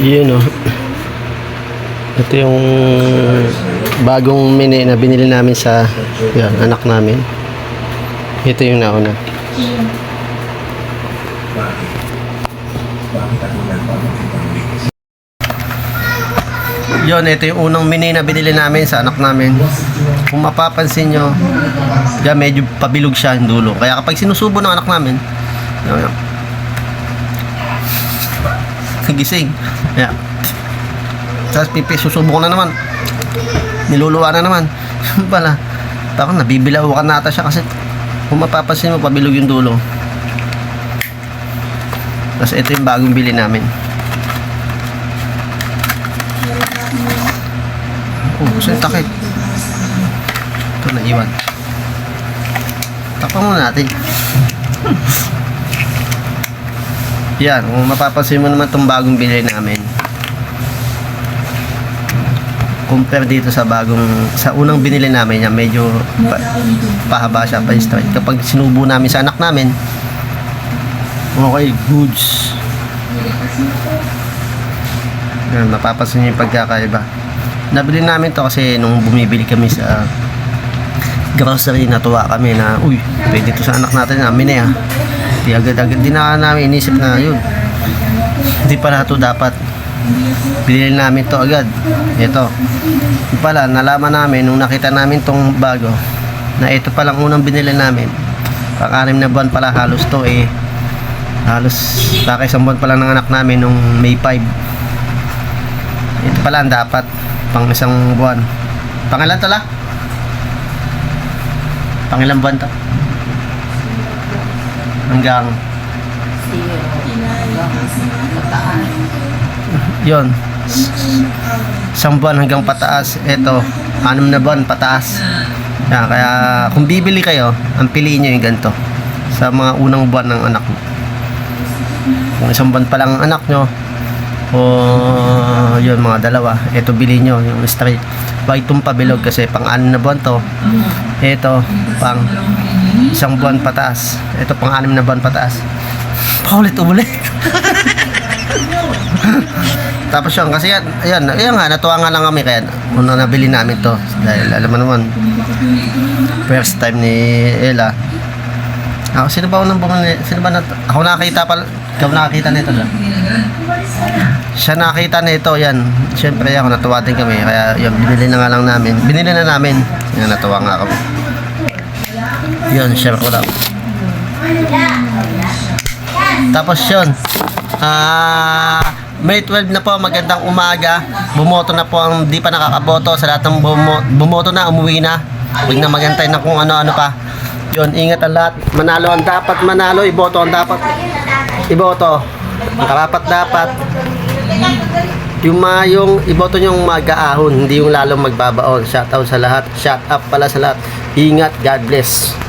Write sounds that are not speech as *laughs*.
Yun o. Ito yung bagong mini na binili namin sa yan, anak namin. Ito yung nauna. Yun, ito yung unang mini na binili namin sa anak namin. Kung mapapansin nyo, yan, medyo pabilog siya yung dulo. Kaya kapag sinusubo ng anak namin, yan, yan. Gising. Yan. Tapos pipi, susubo ko na naman. Niluluwa na naman. *laughs* Pala. Parang nabibilawan nata siya kasi kung mapapansin mo, pabilog yung dulo. Tapos ito yung bagong bili namin. Oh, gusto yung takip. Ito na iwan. Tapang muna natin. *laughs* Yan, kung mapapansin mo naman itong bagong bili namin. Compare dito sa bagong, sa unang binili namin, yan, medyo pa, pahaba siya, pa straight. Kapag sinubo namin sa anak namin, okay, goods. Yan, mapapansin niyo yung pagkakaiba. Nabili namin to kasi nung bumibili kami sa grocery, natuwa kami na, uy, pwede to sa anak natin, amin eh. Di agad-agad, di na namin inisip na yun. Hindi pala to dapat. Binili namin to agad. Ito. Yung pala, nalaman namin nung nakita namin tong bago na ito palang unang binili namin. Pang-anim na buwan pala halos to eh. Halos kakaisang buwan pala ng anak namin nung May 5. Ito pala ang dapat pang isang buwan. Pangilan to la? Pangilang buwan to? Hanggang yon isang buwan hanggang pataas. Ito anim na buwan pataas. Yan, kaya kung bibili kayo ang piliin nyo yung ganito. Sa mga unang buwan ng anak mo. Kung isang buwan pa lang ang anak nyo o yun mga dalawa ito bili nyo yung straight. Wag itong pabilog kasi pang anim na buwan to. Ito pang isang buwan pataas ito pang anim na buwan pataas paulit-ulit *laughs* tapos yun, kasi yan, ayan, ayan nga, natuwa nga lang kami kaya una nabili namin to. Dahil alam mo naman, first time ni Ella. Ako, sino ba unang bumili? Sino ba nat Ako nakakita pala. Ikaw nakakita nito lang. Siya nakakita nito, yan. Siyempre ako, natuwa din kami. Kaya yun, binili na nga lang namin. Binili na namin. Yan, natuwa nga kami. Yun, share ko lang. Tapos yun, ah, May 12 na po, magandang umaga. Bumoto na po ang di pa nakakaboto. Sa lahat ng bumo, bumoto na, umuwi na. Huwag na magantay na kung ano-ano pa. Yun, ingat ang lahat. Manalo ang dapat manalo, iboto ang dapat iboto. Ang karapat dapat. Yung mga yung iboto yung mag-aahon, hindi yung lalong magbabaon. Shout out sa lahat. Shout up pala sa lahat. Ingat, God bless.